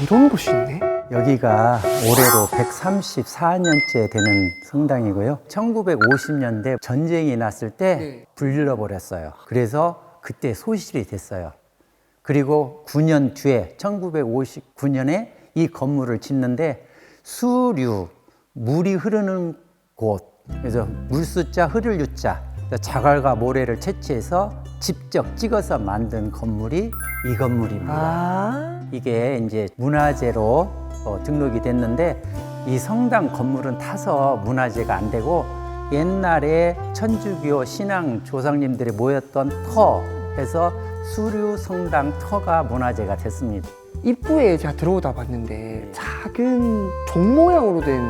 이런 곳이 있네. 여기가 올해로 134년째 되는 성당이고요. 1950년대 전쟁이 났을 때 네. 불질러 버렸어요. 그래서 그때 소실이 됐어요. 그리고 9년 뒤에 1959년에 이 건물을 짓는데 수류 물이 흐르는 곳 그래서 물수자 흐를 유자 자갈과 모래를 채취해서 직접 찍어서 만든 건물이 이 건물입니다. 아. 이게 이제 문화재로 어, 등록이 됐는데 이 성당 건물은 타서 문화재가 안 되고 옛날에 천주교 신앙 조상님들이 모였던 터 해서 수류 성당 터가 문화재가 됐습니다. 입구에 제가 들어오다 봤는데 작은 종 모양으로 된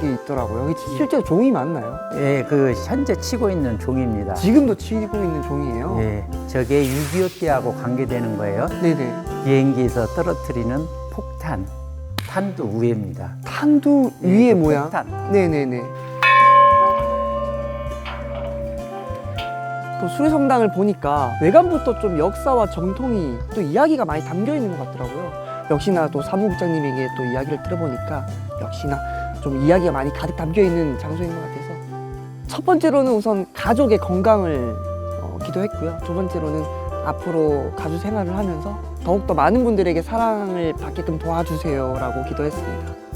게 있더라고요. 이게 실제 종이 맞나요? 예, 그 현재 치고 있는 종입니다. 지금도 치고 있는 종이에요. 예, 저게 6.25 때하고 관계되는 거예요. 네네. 비행기에서 떨어뜨리는 폭탄, 탄두 우회입니다. 탄두 예, 위의 그 모양. 폭탄. 네네네. 또 수리성당을 보니까 외관부터 좀 역사와 정통이 또 이야기가 많이 담겨 있는 것 같더라고요. 역시나 또 사무국장님에게 또 이야기를 들어보니까 역시나 좀 이야기가 많이 가득 담겨 있는 장소인 것 같아서 첫 번째로는 우선 가족의 건강을 어, 기도했고요. 두 번째로는 앞으로 가수 생활을 하면서 더욱더 많은 분들에게 사랑을 받게끔 도와주세요라고 기도했습니다.